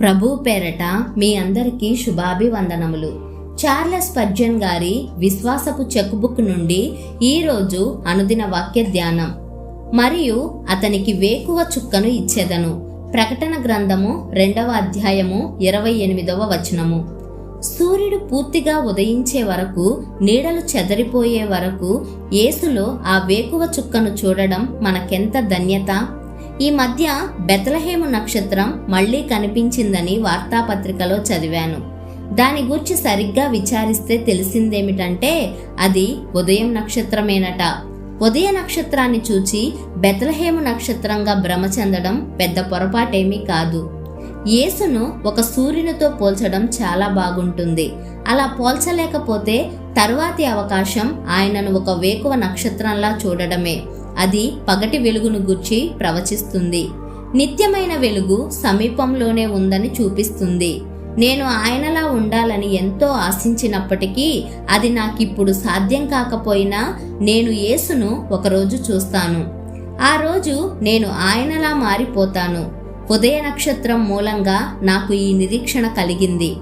ప్రభు పేరట మీ అందరికీ శుభాభివందనములు. చార్లెస్ పర్జన్ గారి విశ్వాసపు చెక్బుక్ నుండి ఈరోజు అనుదిన వాక్య ధ్యానం. మరియు అతనికి వేకువ చుక్కను ఇచ్చేదను. ప్రకటన గ్రంథము రెండవ అధ్యాయము ఇరవై ఎనిమిదవ వచనము. సూర్యుడు పూర్తిగా ఉదయించే వరకు నీడలు చెదరిపోయే వరకు యేసులో ఆ వేకువ చుక్కను చూడడం మనకెంత ధన్యత? ఈ మధ్య బెతలహేము నక్షత్రం మళ్ళీ కనిపించిందని వార్తాపత్రికలో చదివాను. దాని గురించి సరిగ్గా విచారిస్తే తెలిసిందేమిటంటే అది ఉదయం నక్షత్రమేనట. ఉదయ నక్షత్రాన్ని చూచి బెతలహేము నక్షత్రంగా భ్రమ చెందడం పెద్ద పొరపాటేమీ కాదు. యేసును ఒక సూర్యునితో పోల్చడం చాలా బాగుంటుంది. అలా పోల్చలేకపోతే తరువాతి అవకాశం ఆయనను ఒక వేకువ నక్షత్రంలా చూడడమే. అది పగటి వెలుగును గుర్చి ప్రవచిస్తుంది. నిత్యమైన వెలుగు సమీపంలోనే ఉందని చూపిస్తుంది. నేను ఆయనలా ఉండాలని ఎంతో ఆశించినప్పటికీ అది నాకిప్పుడు సాధ్యం కాకపోయినా నేను యేసును ఒకరోజు చూస్తాను. ఆ రోజు నేను ఆయనలా మారిపోతాను. ఉదయ నక్షత్రం మూలంగా నాకు ఈ నిరీక్షణ కలిగింది.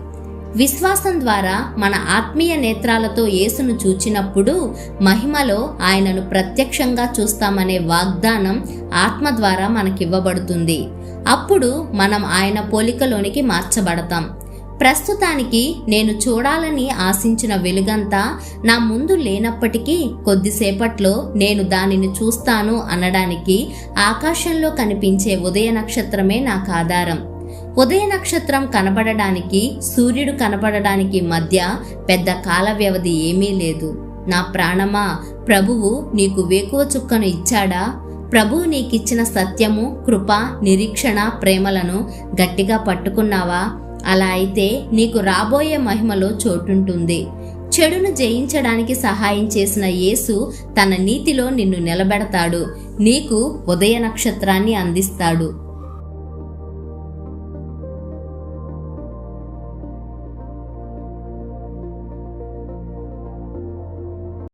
విశ్వాసం ద్వారా మన ఆత్మీయ నేత్రాలతో యేసును చూచినప్పుడు మహిమలో ఆయనను ప్రత్యక్షంగా చూస్తామనే వాగ్దానం ఆత్మ ద్వారా మనకివ్వబడుతుంది. అప్పుడు మనం ఆయన పోలికలోనికి మార్చబడతాం. ప్రస్తుతానికి నేను చూడాలని ఆశించిన వెలుగంతా నా ముందు లేనప్పటికీ కొద్దిసేపట్లో నేను దానిని చూస్తాను అనడానికి ఆకాశంలో కనిపించే ఉదయ నక్షత్రమే నాకు ఆధారం. ఉదయ నక్షత్రం కనబడడానికి సూర్యుడు కనబడడానికి మధ్య పెద్ద కాల వ్యవధి ఏమీ లేదు. నా ప్రాణమా? ప్రభువు నీకు వేకువ చుక్కను ఇచ్చాడా? ప్రభువు నీకిచ్చిన సత్యము కృప నిరీక్షణ ప్రేమలను గట్టిగా పట్టుకున్నావా? అలా అయితే నీకు రాబోయే మహిమలో చోటుంటుంది. చెడును జయించడానికి సహాయం చేసిన యేసు తన నీతిలో నిన్ను నిలబెడతాడు. నీకు ఉదయ నక్షత్రాన్ని అందిస్తాడు.